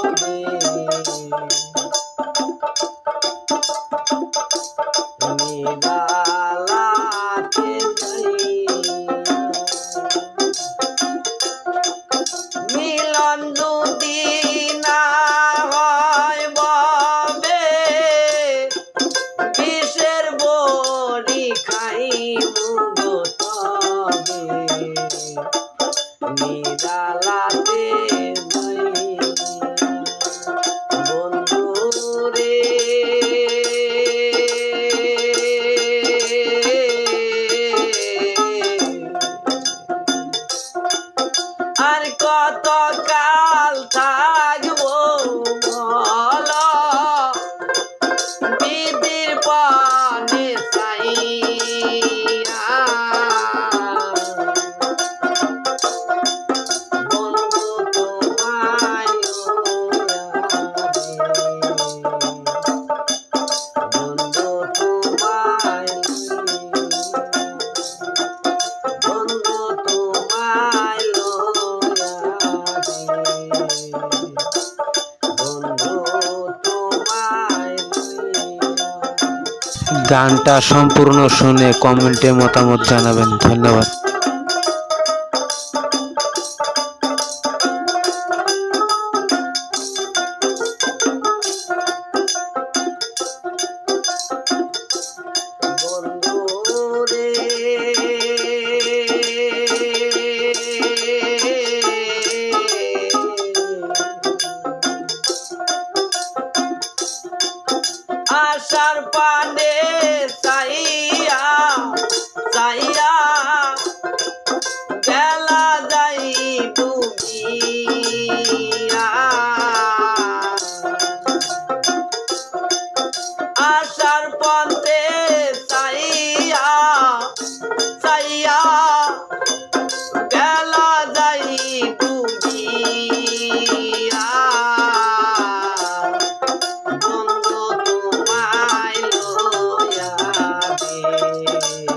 হবে কত কাল থাকব? গানটা সম্পূর্ণ শুনে কমেন্টে মতামত জানাবেন। ধন্যবাদ। আশার পানে Yay.